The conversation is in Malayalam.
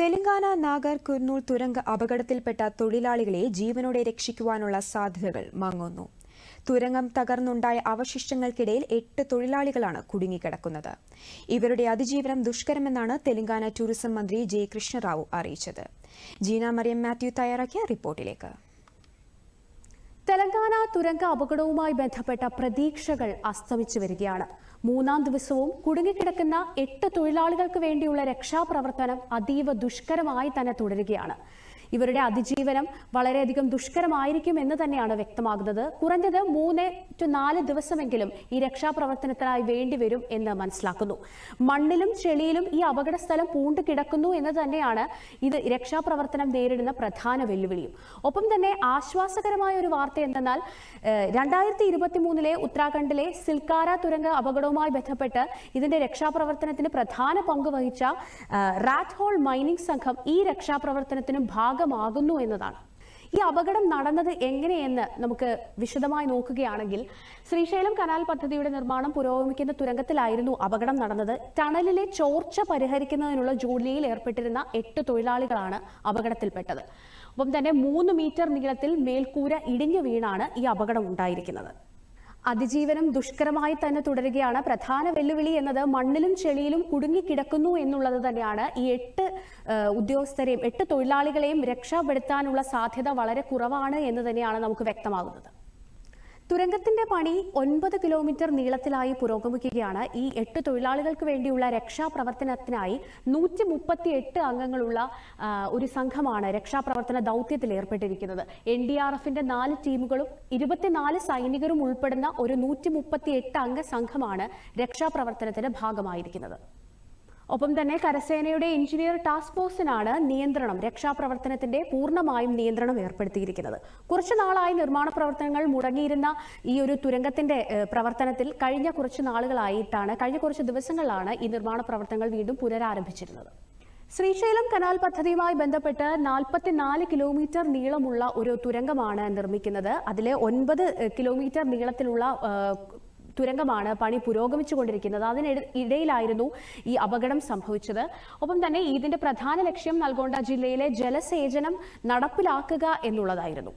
തെലങ്കാന നാഗർ കുർനൂൾ തുരങ്ക അപകടത്തിൽപ്പെട്ട തൊഴിലാളികളെ ജീവനോടെ രക്ഷിക്കുവാനുള്ള സാധ്യതകൾ മങ്ങുന്നു. തുരങ്കം തകർന്നുണ്ടായ അവശിഷ്ടങ്ങൾക്കിടയിൽ എട്ട് തൊഴിലാളികളാണ് കുടുങ്ങിക്കിടക്കുന്നത്. ഇവരുടെ അതിജീവനം ദുഷ്കരമെന്നാണ് തെലങ്കാന ടൂറിസം മന്ത്രി ജെ കൃഷ്ണറാവു അറിയിച്ചത്. ജീന മറിയം മാത്യു തയ്യാറാക്കിയ റിപ്പോർട്ടിലേക്ക്. തെലങ്കാന തുരങ്ക അപകടവുമായി ബന്ധപ്പെട്ട പ്രതീക്ഷകൾ അസ്തമിച്ചു വരികയാണ്. മൂന്നാം ദിവസവും കുടുങ്ങിക്കിടക്കുന്ന എട്ട് തൊഴിലാളികൾക്ക് വേണ്ടിയുള്ള രക്ഷാപ്രവർത്തനം അതീവ ദുഷ്കരമായി തന്നെ തുടരുകയാണ്. ഇവരുടെ അതിജീവനം വളരെയധികം ദുഷ്കരമായിരിക്കും എന്ന് തന്നെയാണ് വ്യക്തമാകുന്നത്. കുറഞ്ഞത് മൂന്ന് ടു നാല് ദിവസമെങ്കിലും ഈ രക്ഷാപ്രവർത്തനത്തിനായി വേണ്ടിവരും എന്ന് മനസ്സിലാക്കുന്നു. മണ്ണിലും ചെളിയിലും ഈ അപകട സ്ഥലം പൂണ്ടു കിടക്കുന്നു എന്ന് തന്നെയാണ് ഇത് രക്ഷാപ്രവർത്തനം നേരിടുന്ന പ്രധാന വെല്ലുവിളിയും. ഒപ്പം തന്നെ ആശ്വാസകരമായ ഒരു വാർത്ത എന്തെന്നാൽ രണ്ടായിരത്തി ഇരുപത്തി മൂന്നിലെ ഉത്തരാഖണ്ഡിലെ സിൽക്കാര തുരങ്ക അപകടവുമായി ബന്ധപ്പെട്ട് ഇതിന്റെ രക്ഷാപ്രവർത്തനത്തിന് പ്രധാന പങ്ക് വഹിച്ച റാറ്റ് ഹോൾ മൈനിങ് സംഘം ഈ രക്ഷാപ്രവർത്തനത്തിനും ഭാഗമാകുന്നു എന്നതാണ്. ഈ അപകടം നടന്നത് എങ്ങനെയെന്ന് നമുക്ക് വിശദമായി നോക്കുകയാണെങ്കിൽ ശ്രീശൈലം കനാൽ പദ്ധതിയുടെ നിർമ്മാണം പുരോഗമിക്കുന്ന തുരങ്കത്തിലായിരുന്നു അപകടം നടന്നത്. ടണലിലെ ചോർച്ച പരിഹരിക്കുന്നതിനുള്ള ജോലിയിൽ ഏർപ്പെട്ടിരുന്ന എട്ട് തൊഴിലാളികളാണ് അപകടത്തിൽപ്പെട്ടത്. ഒപ്പം തന്നെ മൂന്ന് മീറ്റർ നീളത്തിൽ മേൽക്കൂര ഇടിഞ്ഞു വീണാണ് ഈ അപകടം ഉണ്ടായിരിക്കുന്നത്. അതിജീവനം ദുഷ്കരമായി തന്നെ തുടരുകയാണ്. പ്രധാന വെല്ലുവിളി എന്നത് മണ്ണിലും ചെളിയിലും കുടുങ്ങിക്കിടക്കുന്നു എന്നുള്ളത് തന്നെയാണ്. ഈ എട്ട് ഉദ്യോഗസ്ഥരെയും എട്ട് തൊഴിലാളികളെയും രക്ഷപ്പെടുത്താനുള്ള സാധ്യത വളരെ കുറവാണ് എന്ന് തന്നെയാണ് നമുക്ക് വ്യക്തമാകുന്നത്. തുരങ്കത്തിന്റെ പണി ഒൻപത് കിലോമീറ്റർ നീളത്തിലായി പുരോഗമിക്കുകയാണ്. ഈ എട്ട് തൊഴിലാളികൾക്ക് വേണ്ടിയുള്ള രക്ഷാപ്രവർത്തനത്തിനായി നൂറ്റി മുപ്പത്തി എട്ട് അംഗങ്ങളുള്ള ഒരു സംഘമാണ് രക്ഷാപ്രവർത്തന ദൗത്യത്തിൽ ഏർപ്പെട്ടിരിക്കുന്നത്. എൻ ഡി ആർ എഫിന്റെ നാല് ടീമുകളും ഇരുപത്തിനാല് സൈനികരും ഉൾപ്പെടുന്ന ഒരു നൂറ്റി മുപ്പത്തി എട്ട് അംഗ സംഘമാണ് രക്ഷാപ്രവർത്തനത്തിന്റെ ഭാഗമായിരിക്കുന്നത്. ഒപ്പം തന്നെ കരസേനയുടെ എഞ്ചിനീയർ ടാസ്ക് ഫോഴ്സിനാണ് നിയന്ത്രണം. രക്ഷാപ്രവർത്തനത്തിന്റെ പൂർണമായും നിയന്ത്രണം ഏർപ്പെടുത്തിയിരിക്കുന്നത്. കുറച്ചു നാളായി നിർമ്മാണ പ്രവർത്തനങ്ങൾ മുടങ്ങിയിരുന്ന ഈ ഒരു തുരങ്കത്തിന്റെ പ്രവർത്തനത്തിൽ കഴിഞ്ഞ കുറച്ച് നാളുകളായിട്ടാണ് കഴിഞ്ഞ കുറച്ച് ദിവസങ്ങളിലാണ് ഈ നിർമ്മാണ പ്രവർത്തനങ്ങൾ വീണ്ടും പുനരാരംഭിച്ചിരുന്നത്. ശ്രീശൈലം കനാൽ പദ്ധതിയുമായി ബന്ധപ്പെട്ട് നാൽപ്പത്തിനാല് കിലോമീറ്റർ നീളമുള്ള ഒരു തുരങ്കമാണ് നിർമ്മിക്കുന്നത്. അതിലെ ഒൻപത് കിലോമീറ്റർ നീളത്തിലുള്ള തുരങ്കമാണ് പണി പുരോഗമിച്ചു പുരോഗമിച്ചുകൊണ്ടിരിക്കുന്നത് അതിനിടയിലായിരുന്നു ഈ അപകടം സംഭവിച്ചത്. ഒപ്പം തന്നെ ഇതിന്റെ പ്രധാന ലക്ഷ്യം നൽഗോണ്ട ജില്ലയിലെ ജലസേചനം നടപ്പിലാക്കുക എന്നുള്ളതായിരുന്നു.